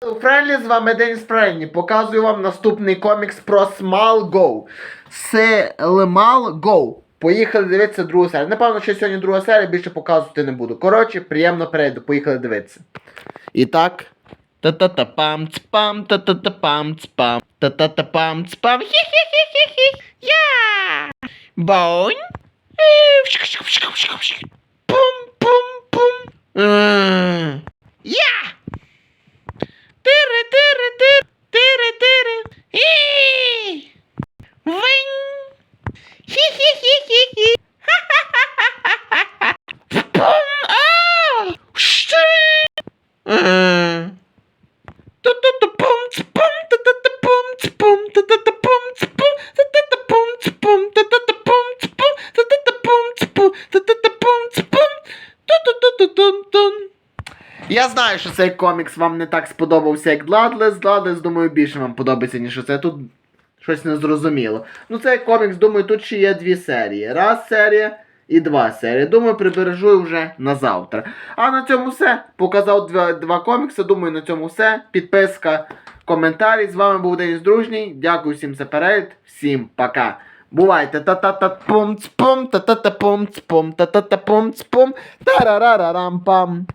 Френлі, з вами Деніс Френлі. Показую вам наступний комікс про Small Go. Small Go. Поїхали дивитися другу серію. Напевно, що сьогодні друга серія, більше показувати не буду. Коротше, приємно перейду. Поїхали дивитися. І так. Та-та-та-пам, цпам, та-та-та-пам, цпам, та-та-та-пам, цпам, хі-хі-хі-хі-хі, я! Бонь! Е. Пум-пум-пум. Е, Я! Ту-ту-ту-ту-тун-тун. Я знаю, що цей комікс вам не так сподобався, як Дладлес. Дладлес, думаю, більше вам подобається, ніж це. Тут щось незрозуміло. Ну, цей комікс, думаю, тут ще є дві серії. Раз серія і два серії. Думаю, прибережу вже на завтра. А на цьому все. Показав два, два комікси. Думаю, на цьому все. Підписка, коментарі. З вами був Деніс Дружній. Дякую всім за перегляд. Всім пока. Бувайте та-та-та-пум, цпум, та-та-та-пум, цпум, та-та-та-пум, цпум, та-ра-ра-ра-рам-пам.